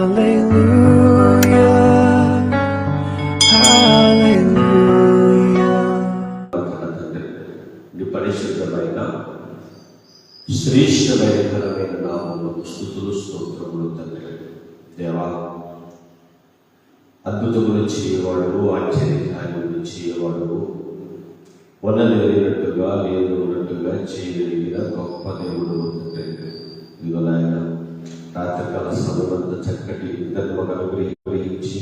Hallelujah. తండ్రి నీ పరిశుద్ధమైన శ్రేష్టమైన ఘనమైన నామములు స్థుతులు స్తోత్రములు తండ్రి దేవా అద్భుతములు చేయవాడు ఆశ్చర్య చేయవాడు వనలేనట్టుగా లేదు ఉన్నట్టుగా చేయగలిగిన గొప్ప దేవుడు తండ్రి ఇదిగో నాయన రాత్రికాల సమయమంతా చక్కటి ధర్మకు అనుగ్రహించి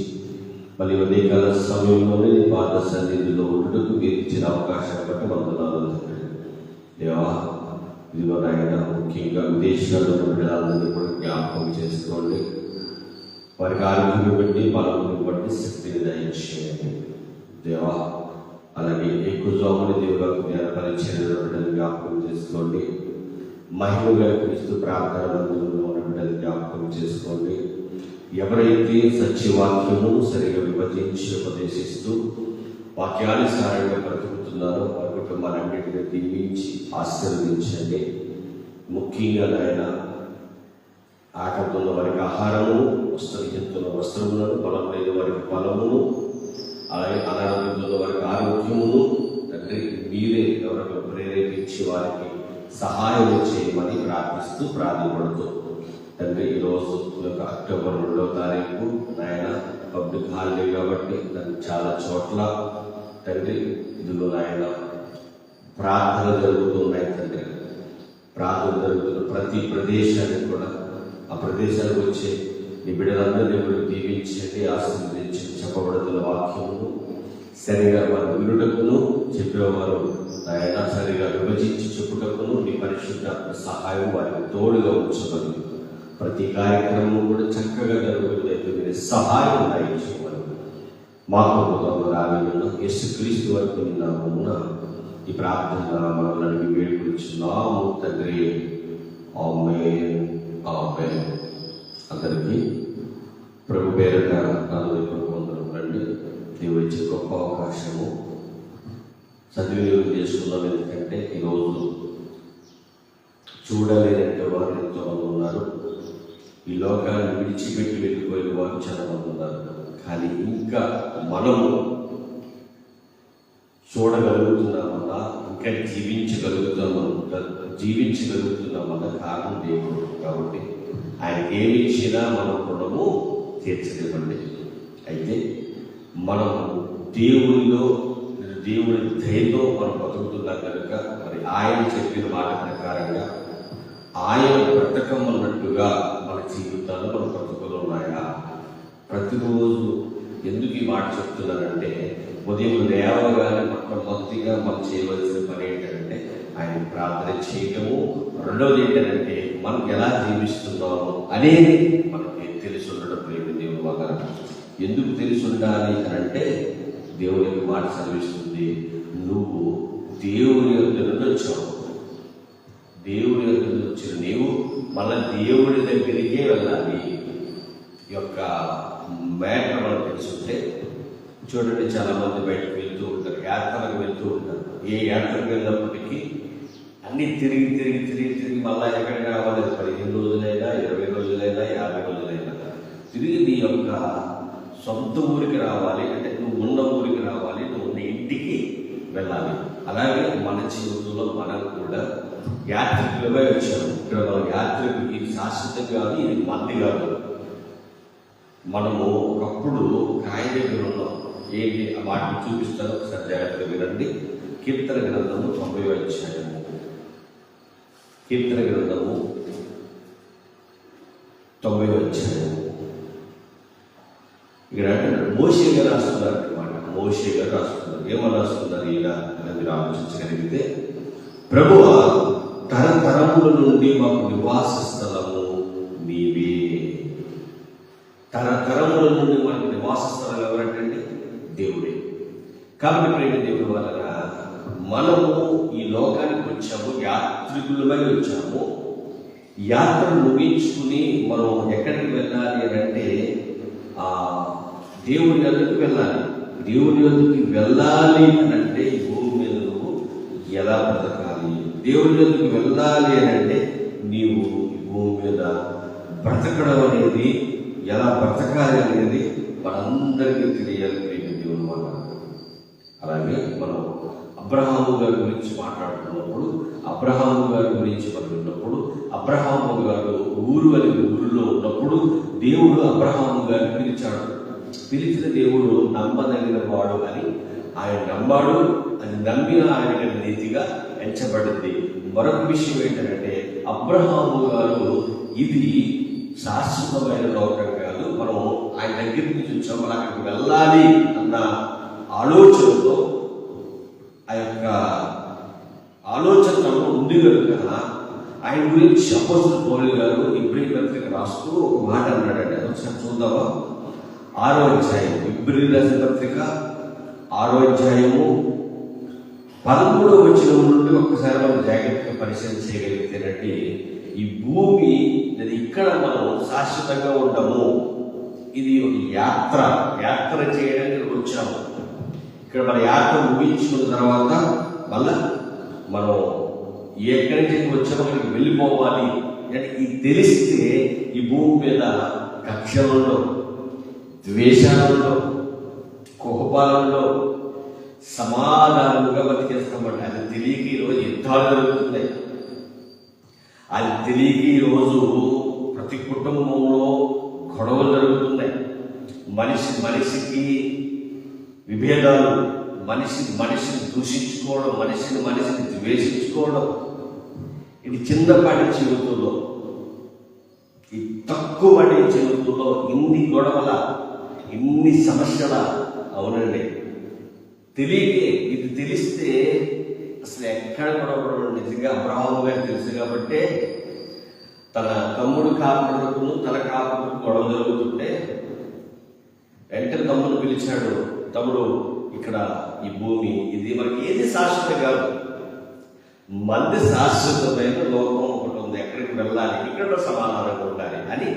మరి ఉదయకాల సమయంలోనే నీ పాద సన్నిధిలో ఉండటకు మీరు ఇచ్చిన అవకాశం బట్టి వందనాలు దేవా ఇదిగో నాయన ముఖ్యంగా విదేశాల్లో ఉన్న కూడా జ్ఞాపకం చేసుకోండి. వారికి ఆరోగ్యం బట్టి బలం బట్టి శక్తిని దయచేయండి. దేవా అలాగే ఎక్కువ జోమని దేవులకు జ్ఞాన పరిచయం జ్ఞాపకం చేసుకోండి. మహిమగా క్రీస్తు ప్రాంతాల మందిరంలో జ్ఞాపకం చేసుకోండి. ఎవరైతే సత్యవాక్యము సరిగా విభజించి ఉపదేశిస్తూ వాక్యానుసారంగా బ్రతుకుతున్నారో వారి కుటుంబాలన్నింటినీ దీవించి ఆశీర్వదించండి. ముఖ్యంగా నాయన ఆకలితున్న వారికి ఆహారము వస్త్రహితున్న వస్త్రములను బలం లేని వారికి బలమును అలాగే అనారోగ్యంలో వారికి ఆరోగ్యమును తండ్రి మీరే ఎవరికి ప్రేరేపించి వారికి సహాయం చేయమని ప్రార్థిస్తూ ప్రార్థపడుతూ తండ్రి ఈరోజు ఈ యొక్క అక్టోబర్ రెండో తారీఖు నాయన పబ్లిక్ హాలిడే కాబట్టి దాన్ని చాలా చోట్ల. తండ్రి ఇందులో నాయన ప్రార్థన జరుగుతున్నాయి తండ్రి. ప్రార్థన జరుగుతున్న ప్రతి ప్రదేశానికి కూడా ఆ ప్రదేశానికి వచ్చే నీ బిడ్డలందరినీ కూడా దీవించండి ఆశీర్వదించి చెప్పబడుతున్న వాక్యమును సరిగా వారు వినుటకును చెప్పేవారు. ఆయన సరిగా విభజించి చెప్పుటకును నీ పరిశుద్ధ సహాయం వారికి తోడుగా ఉంచమని ప్రతి కార్యక్రమం కూడా చక్కగా జరుగుతుందైతే మీరు సహాయం దయచేయమని మా ప్రభుత్వం రాగలను యేసుక్రీస్తు వరకు నామమున ఈ ప్రార్థన మనల్ని వేడుకొచ్చున్నాము తండ్రి. ఆమె ఆమె అందరికీ ప్రభు పేరుగా నాలుగు దేవుడు ఇచ్చే గొప్ప అవకాశము. సద్వినియోగం చేసుకున్నాం ఎందుకంటే ఈరోజు చూడలేనంటే వారు ఎంతో మంది ఉన్నారు. ఈ లోకాన్ని విడిచిపెట్టి వెళ్ళిపోయిన వారు చాలా మంది ఉన్నారు. కానీ ఇంకా మనము చూడగలుగుతున్నామన్నా ఇంకా జీవించగలుగుతామన్నా జీవించగలుగుతున్నామన్న కారణం దేవుడు. కాబట్టి ఆయన ఏమి ఇచ్చినా మన రుణము తీర్చనివ్వండి. అయితే మనం దేవునిలో దేవుని దయతో మనం బతుకుతున్నాం కనుక మరి ఆయన చెప్పిన మాట ప్రకారంగా ఆయన బ్రతకమన్నట్టుగా మన జీవితాలు మన బ్రతుకులు ఉన్నాయా? ప్రతిరోజు ఎందుకు ఈ మాట చెప్తున్నానంటే ఉదయం లేవగానే మొట్టమొదటిగా మనం చేయవలసిన పని ఏంటంటే ఆయన ప్రార్థన చేయటము. రెండవది ఏంటంటే మనం ఎలా జీవిస్తున్నాము అనేది మనకి తెలిసి ఉండడం లేదు దేవుడు వల్ల ఎందుకు తెలిసి ఉండాలి అని అంటే దేవునికి మాట చదివిస్తుంది నువ్వు దేవుని యొక్క వచ్చావు దేవుని యొక్క వచ్చిన నీవు మళ్ళా దేవుడి దగ్గరికే వెళ్ళాలి. యొక్క మ్యాటర్ మనకు తెలుసుంటే చూడండి చాలామంది బయటకు వెళ్తూ ఉంటారు యాత్రలకు వెళ్తూ ఉంటారు. ఏ యాత్రకు వెళ్ళినప్పటికీ అన్ని తిరిగి తిరిగి తిరిగి తిరిగి మళ్ళా ఎక్కడికి రావాలి? పదిహేను రోజులైనా ఇరవై రోజులైనా యాభై రోజులైనా తిరిగి నీ యొక్క సొంత ఊరికి రావాలి అంటే నువ్వు ఉన్న ఊరికి రావాలి నువ్వు ఉన్న ఇంటికి వెళ్ళాలి. అలాగే మన జీవితంలో మనం కూడా యాత్రికులుగా వచ్చాము ఇక్కడ మనం యాత్రికు ఇది శాశ్వతం కాదు ఇది మంది కాదు మనము ఒకప్పుడు కాయ దగ్గర ఉన్నాం ఏంటి వాటిని చూపిస్తాను ఒకసారి జాగ్రత్తగా వినండి. కీర్తన గ్రంథము తొంభై అధ్యాయము. కీర్తన గ్రంథము తొంభై అధ్యాయము. ఇక్కడ అంటున్నాడు మోషే గారు రాస్తున్నారు అనమాట మోషే గారు రాస్తున్నారు. ఏమని రాస్తున్నారు? ఈయన అని మీరు ఆలోచించగలిగితే ప్రభువ తరతరముల నుండి మాకు నివాస స్థలము నీవే. తరతరముల నుండి మనకు నివాస స్థలం ఎవరంటే దేవుడే. కాబట్టి ప్రేమ దేవుడి వలన మనము ఈ లోకానికి వచ్చాము యాత్రికులమై వచ్చాము. యాత్ర ముగించుకుని మనం ఎక్కడికి వెళ్ళాలి అంటే ఆ దేవుని వద్దకు వెళ్ళాలి. దేవుడి వద్దకు వెళ్ళాలి అని అంటే ఈ భూమి మీద నువ్వు ఎలా బ్రతకాలి? దేవుడి వద్దకు వెళ్ళాలి అని అంటే నీవు ఈ భూమి మీద బ్రతకడం అనేది ఎలా బ్రతకాలి అనేది మనందరికీ తెలియాలి ప్రేమ దేవుని మాట అలాగే మనం అబ్రహాము గారి గురించి మాట్లాడుతున్నప్పుడు అబ్రహాము గారి గురించి మనం ఉన్నప్పుడు అబ్రహాము గారు ఊరు అనే ఊరిలో ఉన్నప్పుడు దేవుడు అబ్రహాము గారిని పిలిచాడు. పిలిచిన దేవుడు నమ్మదగిన వాడు అని ఆయన నమ్మాడు అది నమ్మిన ఆయన నీతిగా ఎంచబడింది. మరొక విషయం ఏంటంటే అబ్రహాము గారు ఇది శాశ్వతమైన లోకం కాదు మనం ఆయన దగ్గర నుంచి వచ్చాం మనం అక్కడికి వెళ్ళాలి అన్న ఆలోచనతో ఆ యొక్క ఆలోచన ఉంది కనుక ఆయన గురించి అపోజిట్ పౌలు గారు ఇబ్రహీం పత్రిక రాస్తూ ఒక మాట అన్నాడండి. అది ఒకసారి చూద్దామా? ఆరో అధ్యాయం ఇబ్రి రాసిన పత్రిక ఆరో అధ్యాయము. పదమూడో వచ్చిన నుండి ఒక్కసారి మనం జాగ్రత్తగా పరిశీలన చేయగలిగితేనండి ఈ భూమి అది ఇక్కడ మనం శాశ్వతంగా ఉండము. ఇది ఒక యాత్ర. యాత్ర చేయడానికి వచ్చాము. ఇక్కడ మన యాత్ర ముగించుకున్న తర్వాత మళ్ళా మనం ఎక్కడి నుంచి వచ్చామో వెళ్ళిపోవాలి. అంటే ఇది తెలిస్తే ఈ భూమి మీద కక్షలలో ద్వేషాలలో కోపాలలో సమాధానంగా బతికేస్తామంట అది తెలియక ఈరోజు యుద్ధాలు జరుగుతున్నాయి. అది తెలియక ఈరోజు ప్రతి కుటుంబంలో గొడవలు జరుగుతున్నాయి. మనిషి మనిషికి విభేదాలు మనిషి మనిషిని దూషించుకోవడం మనిషిని మనిషిని ద్వేషించుకోవడం ఇది చిన్నపాటి జీవితంలో. ఈ తక్కువటి జీవితంలో ఇన్ని గొడవల ఇన్ని సమస్యల అవునండి. తెలియకే ఇది తెలిస్తే అసలు ఎక్కడ కూడా నిజంగా అబ్రహాము గారు తెలుసు కాబట్టి తన తమ్ముడు కాపుడుకు తన కాపుడు గొడవ జరుగుతుంటే వెంటనే తమ్ముడు పిలిచాడు. తమ్ముడు ఇక్కడ ఈ భూమి ఇది మనకి ఏది శాశ్వతం కాదు. మంది శాశ్వతమైన లోకం ఒకటి ఉంది. ఎక్కడికి వెళ్ళాలి? ఇక్కడ సమాధానంగా ఉండాలి అని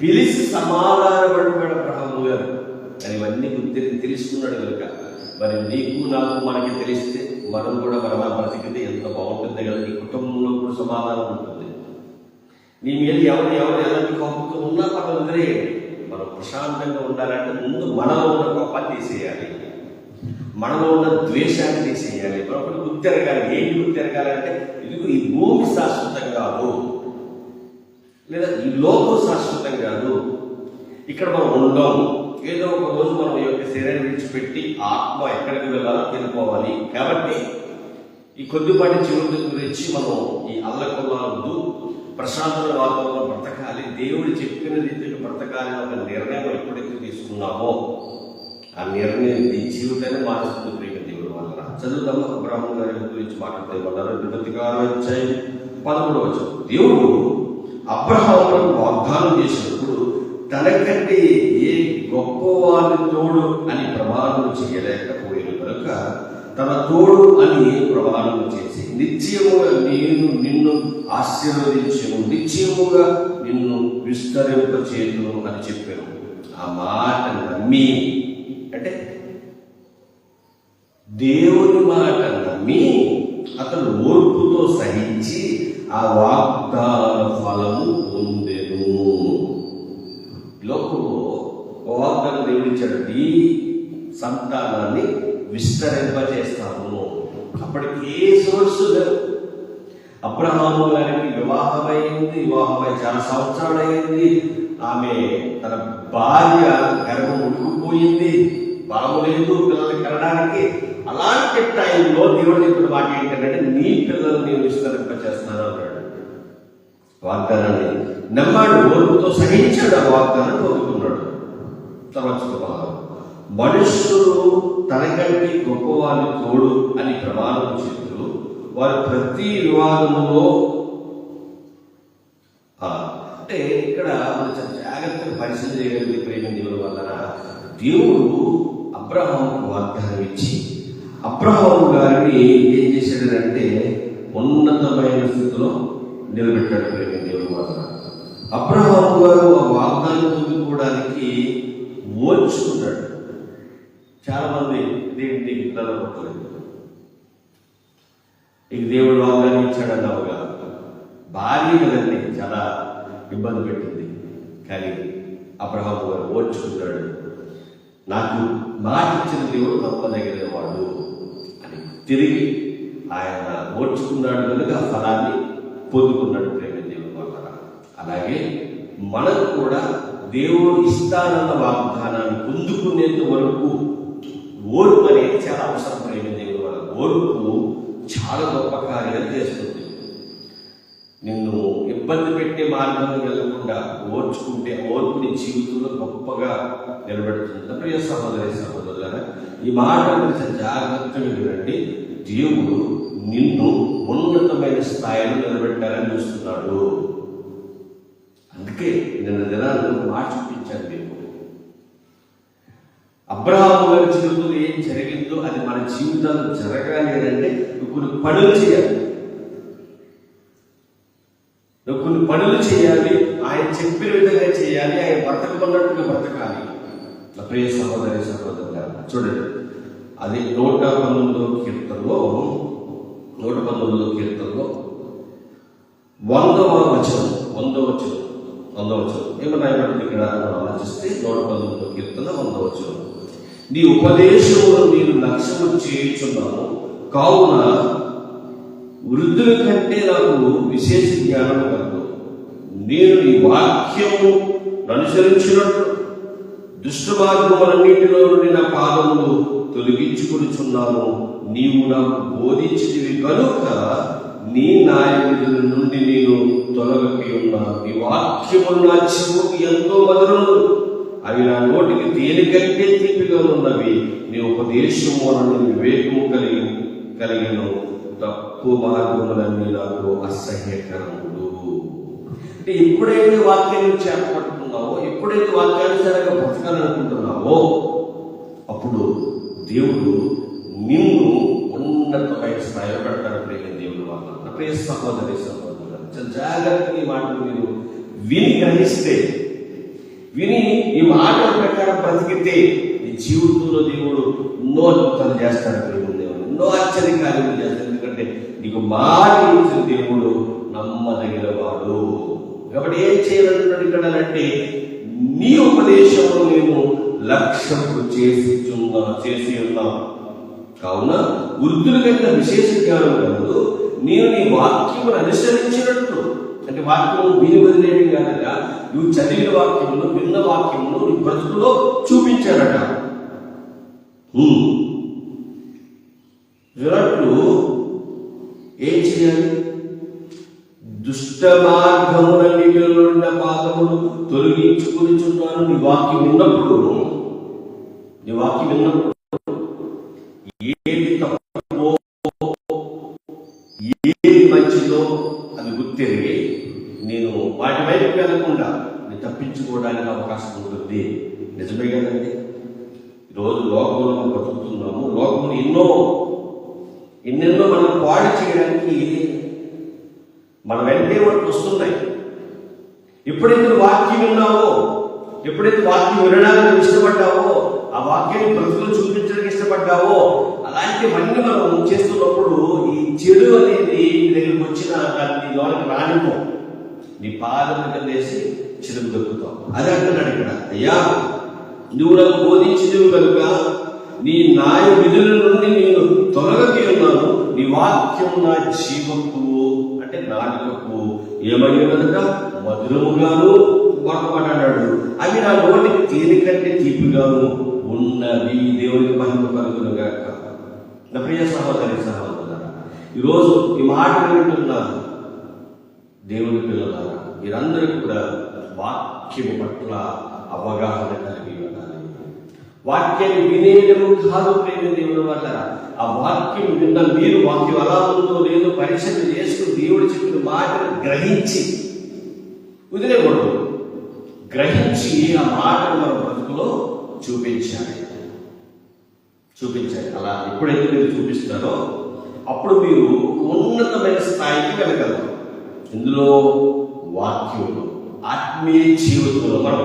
పిలిచి సమాధానపడిపోయాడు అబ్రహాము గారు. అని ఇవన్నీ గుర్తి తెలుసుకున్నాడు కనుక మరి నీకు నాకు మనకి తెలిస్తే మనం కూడా మన బ్రతికితే ఎంత బాగుంటుంది కదా నీ కుటుంబంలో కూడా సమాధానం ఉంటుంది. నీ మీద ఎవరు ఎవరు ఎలాంటి కోపంతో ఉన్నా మనం వదిలేయండి మనం ప్రశాంతంగా ఉండాలంటే ముందు మనలో ఉన్న కోపాన్ని తీసేయాలి. మనలో ఉన్న ద్వేషాన్ని తీసేయాలి. మరొకటి గుర్తెరగాలి ఏంటి ఎరగాలంటే ఇది ఈ భూమి శాశ్వతం కాదు. లేదా ఈ లోకం శాశ్వతం కాదు. ఇక్కడ మనం ఉండం. ఏదో ఒక రోజు మనం ఈ యొక్క శరీరం విడిచిపెట్టి ఆత్మ ఎక్కడికి వెళ్ళాలో తెలుసుకోవాలి. కాబట్టి ఈ కొద్దిపాటి జీవితం గురించి మనం ఈ అల్లకొల్లాలొద్దు ప్రశాంతమైన వాతావరణం బ్రతకాలి. దేవుడు చెప్పిన రీతికి బ్రతకాలి ఒక నిర్ణయం ఎప్పుడైతే తీసుకున్నామో ఆ నిర్ణయం ఈ జీవితాన్ని మారుస్తుంది ప్రేమ దేవుడు వల్ల చదువుదాము. అబ్రాహ్మణ గారి గురించి మాట్లాడుతున్నారు ప్రతికారం వచ్చాయి పదమూడు దేవుడు అబ్రహాములను వాగ్దానం చేశాడు. తనకంటే ఏ గొప్పవాని తోడు అని ప్రమాణం చేయలేకపోయాను కనుక తన తోడు అని ప్రమాణం చేసి నిత్యముగా నేను నిన్ను ఆశీర్వదించను నిత్యముగా నిన్ను విస్తరింపచేతును అని చెప్పాను. ఆ మాట నమ్మి అంటే దేవుని మాట నమ్మి అతను ఓర్పుతో సహించి ఆ వాగ్దాన ఫలము పొందెను లోకంలో ఒక వాగ్దానం దేవుడిచ్చాడు నీ సంతానాన్ని విస్తరింపజేస్తాను అప్పటికి ఏ సోర్స్ లేవు. అబ్రహాము గారికి వివాహమైంది వివాహమై చాలా సంవత్సరాలు అయింది ఆమె తన భార్య గర్భం ఉడికిపోయింది. బలము లేదు పిల్లల్ని కనడానికి? అలాంటి టైంలో దేవుడు చెప్పిన మాట ఏంటంటే నీ పిల్లల్ని నేను విస్తరింపచేస్తాను అన్నాడు. వాగ్దానాన్ని నమ్మాడు. ఓర్పుతో సహించాడు ఆ వాగ్దానం కోరుకున్నాడు తర్వాత మనుష్యులు తనకంటే గొప్పవారి తోడు అని ప్రమాణం చేతులు వారు ప్రతి వివాదంలో అంటే ఇక్కడ మనం జాగ్రత్తగా పరిశీలన చేయగలిగే ప్రేమ దేవుని వలన దేవుడు అబ్రహాంకు వాగ్దానం ఇచ్చి అబ్రహాం గారిని ఏం చేశాడంటే ఉన్నతమైన స్థితిలో నిలబెట్టాడు ప్రేమ దేవుని వలన. అబ్రహాం గారు ఆ వాగ్దానం పొందుకోవడానికి ఓర్చుకున్నాడు చాలా మంది దేవుడిని పిల్లలు పుట్టలేదు ఇక దేవుడు వాగ్దానం ఇచ్చాడన్నావుగా భార్య కదండి చాలా ఇబ్బంది పెట్టింది. కానీ అబ్రహాం గారు ఓర్చుకున్నాడు నాకు మాట ఇచ్చిన దేవుడు నమ్మదగిన వాడు అని తిరిగి ఆయన ఓర్చుకున్నాడు కనుక ఆ ఫలాన్ని పొందుకున్నాడు ప్రేమ దేవుడు వల్ల అలాగే మనం కూడా దేవుడు ఇస్తానన్న వాగ్దానాన్ని పొందుకునేంత వరకు ఓర్పు అనేది చాలా అవసరం ప్రేమ దేవుడు వాళ్ళ ఓర్పు చాలా గొప్ప కార్యాలు చేస్తుంది. నిన్ను ఇబ్బంది పెట్టే మార్గంలో వెళ్ళకుండా ఓర్చుకుంటే ఓర్పుని జీవితంలో గొప్పగా నిలబెడుతుంది. ప్రియ సహోదరి సహోదరుల ఈ మాట గురించి జాగ్రత్తగా వినండి. దేవుడు నిన్ను ఉన్నతమైన స్థాయిలో నిలబెట్టాలని చూస్తున్నాడు. అందుకే నిన్న దినాన్ని ఒక మాట మీకు అబ్రహాము గారి జీవితంలో ఏం జరిగిందో అది మన జీవితాలు జరగాలి అంటే నువ్వు కొన్ని పనులు చేయాలి. నువ్వు కొన్ని పనులు చేయాలి ఆయన చెప్పిన విధంగా చేయాలి ఆయన బ్రతకమన్నట్టుగా బ్రతకాలి. నా ప్రియ సహోదరి సహోదరుల చూడండి అది నూట పంతొమ్మిదో కీర్తనలో నూట పంతొమ్మిదో కీర్తనలో వందవ వచనం వందవ వచనం. పొందవచ్చు. వచనం ఏమన్నా ఇక్కడ ఆలోచిస్తే నూట పంతొమ్మిదో కీర్తన వందవ నీ ఉపదేశంలో నేను లక్ష్యము చేయుచున్నాను. కావున వృద్ధుల కంటే నాకు విశేష జ్ఞానం కలదు. నేను నీ వాక్యము అనుసరించినట్లు దుష్ట మార్గములన్నింటిలో నుండి నా పాదములు తొలగించుకొనిచున్నాను. నీవు నాకు బోధించినవి కనుక నీ నాయకుల నుండి నేను తొలగకి ఉన్నాను. నీ వాక్యములు నా చెవుకు ఎంతో మధురములు. అవి నా నోటికి తేలికంటే తీపిగా ఉన్నవి. నీ ఉపదేశము నన్ను వివేకము కలిగి కలిగిన తప్పు మార్గములన్నీ నాకు అసహ్యకరములు. అంటే ఎప్పుడైతే వాక్యాన్ని చేపట్టుకున్నావో ఎప్పుడైతే వాక్యానుసారంగా బ్రతకాలనుకుంటున్నావో అప్పుడు దేవుడు స్థాయిలో పెడతాడు ప్రేమ దేవుడు వాళ్ళు ప్రియ సహోదరి సహోదరు జాగ్రత్తగా ఈ మాటలు మీరు విని గ్రహిస్తే విని ఈ మాటల ప్రకారం బ్రతికితే ఈ జీవితంలో దేవుడు ఎన్నో అద్భుతాలు చేస్తాడు ప్రేమ దేవుడు. ఎన్నో ఆశ్చర్య చేస్తాడు. ఎందుకంటే నీకు మాట ఇచ్చిన దేవుడు నమ్మదగిన వాడు. కాబట్టి ఏం చేయాలంటున్నాడు ఇక్కడ అంటే నీ ఉపదేశంలో మేము లక్ష్యం చేసి చున్నా చేసి ఉన్నాం కావున వృద్ధులు కలిగిన విశేష జ్ఞానం కలదు. నేను నీ వాక్యమును అనుసరించినట్లు. అంటే వాక్యము విని వదిలేయడం కాదట. నువ్వు చదివిన వాక్యమును విన్న వాక్యమును నీ బ్రతుకులో చూపించాడట హ్మ్. విరాట్లు ఏం చేయాలి? దుష్ట మార్గములన్నిటిలో ఉన్న పాదములు తొలగించుకుని చున్నాను నీ వాక్యం విన్నప్పుడు నీ వాక్యం విన్నప్పుడు తిరిగి నేను వాటి వైపు వెళ్ళకుండా తప్పించుకోవడానికి అవకాశం ఉంటుంది. నిజమే కదండి? ఈరోజు లోకంలో మనం బతుకుతున్నాము. లోకంలో ఎన్నో ఎన్నెన్నో మనం పాడు చేయడానికి మన వెంటే వాటి వస్తున్నాయి. ఎప్పుడైతే వాక్యం విన్నావో ఎప్పుడైతే వాక్యం వినడానికి ఇష్టపడ్డావో ఆ వాక్యాన్ని ప్రజలు చూపించడానికి ఇష్టపడ్డావో అలాంటివన్నీ మనం చేస్తున్నప్పుడు ఈ చెడు అనేది దగ్గరికి వచ్చిన దాన్ని లోనికి రానిపో నీ పాదం కలిసి వేసి చిరుగు దొక్కుతావు అదే అంటున్నాడు ఇక్కడ. అయ్యా నువ్వు నాకు బోధించినవి కనుక నీ న్యాయ విధుల నుండి నేను తొలగకి ఉన్నాను. నీ వాక్యం నా జీవకు అంటే నాలుకకు ఏమయ్యేదట మధురముగాను గొప్పపడ్డాడు అవి నా నోటికి తేలికంటే తీపిగాను. ఉన్నవి దేవునికి మహిమ కలుగునుగాక. నా ప్రియ సహోదరి సహోదరు ఈరోజు ఈ మాట వింటున్నారు దేవుని పిల్లలారా మీరందరూ కూడా వాక్యం పట్ల అవగాహన కలిగి ఉండాలి. వాక్యాన్ని వినేయడము కాదు ప్రేమ దేవుని వల్ల ఆ వాక్యం విన్న మీరు వాక్యం ఎలా ఉందో లేదో పరీక్షలు చేసుకుని దేవుడు చెప్పిన మాటను గ్రహించి వదిలేకూడదు. గ్రహించి ఆ మాటను మన బ్రతుకులో చూపించాలి. చూపించాలి అలా ఎప్పుడైతే మీరు చూపిస్తారో అప్పుడు మీరు ఉన్నతమైన స్థాయికి వెళ్ళగలరు ఇందులో వాక్యంలో ఆత్మీయ జీవితంలో మనం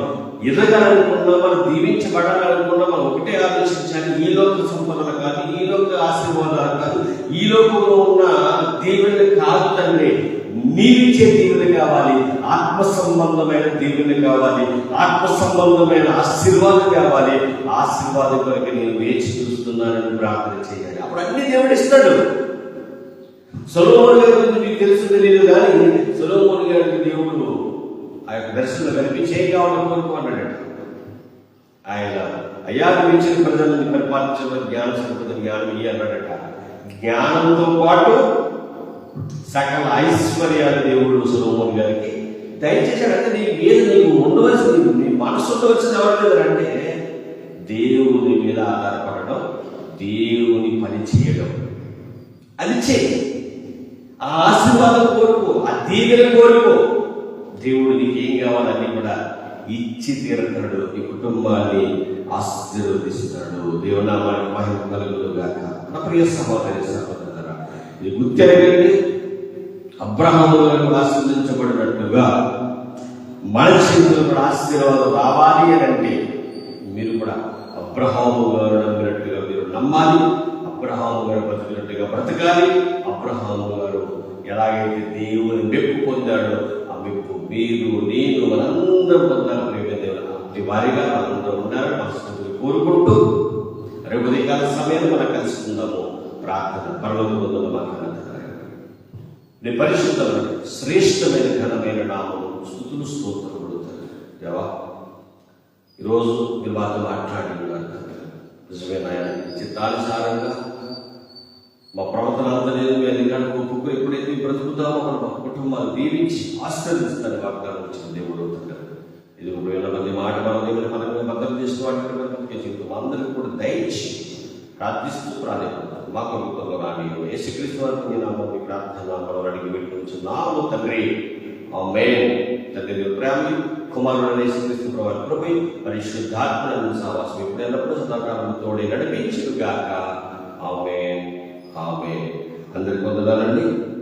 ఎదగాలనుకున్నా మనం దీవించబడాలనుకున్నా మనం ఒకటే ఆలోచించాలి. ఈ లోక సంపదలు కాదు ఈ లోక ఆశీర్వాదాలు కాదు. ఈ లోకంలో ఉన్న దీవెనలు కాదు తండ్రి నీవిచ్చే దీవెన కావాలి. ఆత్మ సంబంధమైన దీవెన కావాలి. ఆత్మ సంబంధమైన ఆశీర్వాదం కావాలి. ఆశీర్వాదం కొరకు నేను వేచి చూస్తున్నానని ప్రార్థన చేయాలి. అప్పుడు అన్ని దేవుడు ఇస్తాడు. సొలోమోన్ గారి గురించి మీకు తెలుసు తెలియదు కానీ సొలోమోన్ గారికి దేవుడు ఆ యొక్క దర్శనం కనిపించే కావాలని కోరుకున్నాడట ఆయన అయ్యా మించిన ప్రజలను పరిపాలించడం జ్ఞాన సంపద జ్ఞానం ఇయ్యన్నాడట జ్ఞానంతో పాటు సకల ఐశ్వర్యాలు దేవుడు సులభం గారికి. దయచేసాడంటే నీ మీద నీకు ఉండవలసింది నీ మనసు ఉండవలసింది ఎవరు లేదంటే దేవుని మీద ఆధారపడడం దేవుని పని చేయడం. అది చేయి. ఆ ఆశీర్వాదం కోరుకో ఆ దీవెన కోరుకో. దేవుడు నీకు ఏం కావాలని కూడా ఇచ్చి తీరుతాడు. ఈ కుటుంబాన్ని ఆశీర్వదిస్తాడు. దేవునామానికి మహిమ కలుగులుగాక నా ప్రియ సహోదరి సహోదరు ఇది గుర్తెరగండి అబ్రహాము గారు ఆశీర్వదించబడినట్టుగా మన చేతులు కూడా ఆశీర్వాదం రావాలి అని అంటే మీరు కూడా అబ్రహాము గారు నమ్మినట్టుగా మీరు నమ్మాలి అబ్రహాము గారు బ్రతికినట్టుగా బ్రతకాలి అబ్రహాము గారు ఎలాగైతే దేవుని మెప్పు పొందాడో ఆ మెప్పు మీరు నేను మనందరూ పొందాలి. ప్రేమ దేవుడు అట్టి వారిగా మనందరూ ఉన్నారు మనస్ఫూర్తిగా కోరుకుంటూ రేపు ఉదయకాల సమయం మనం కలుసుకుందాము. ప్రార్థన పరలోకంలో పొందడం మాట్లాడారు నీ పరిశుద్ధమైన శ్రేష్టమైన ఘనమైన నామము స్థుతులు స్తోత్రములు దేవా ఈరోజు మీరు మాతో మాట్లాడి ఉన్నారు నిజమే నాయన చిత్తానుసారంగా మా ప్రవర్తన అంతా మీ అధికారులు ఒప్పుకు ఎప్పుడైతే బ్రతుకుతామో మన మా కుటుంబాలు దీవించి ఆశీర్వదిస్తారని వాగ్దానం వచ్చిన దేవుడు ఇది ఒక వేల మంది మాట మన దేవుని మనం భద్రం చేసుకోవాలంటే జీవితం. అందరికీ కూడా దయచేసి ప్రార్థిస్తూ ప్రాధాన్యత మా ప్రభుత్వంలో కానీ యేసుక్రీస్తు వారి నేను మీ ప్రార్థన మనం అడిగి పెట్టుకుంటున్నాము తండ్రి. ఆమె తండ్రి దేవుని ప్రేమ కుమారుడు యేసుక్రీస్తు ప్రభు కృపై పరిశుద్ధాత్మ సావాసం ఇప్పుడు ఎల్లప్పుడూ సదాకాలం తోడే నడిపించుగాక ఆమె ఆమె అందరికి వందనాలండి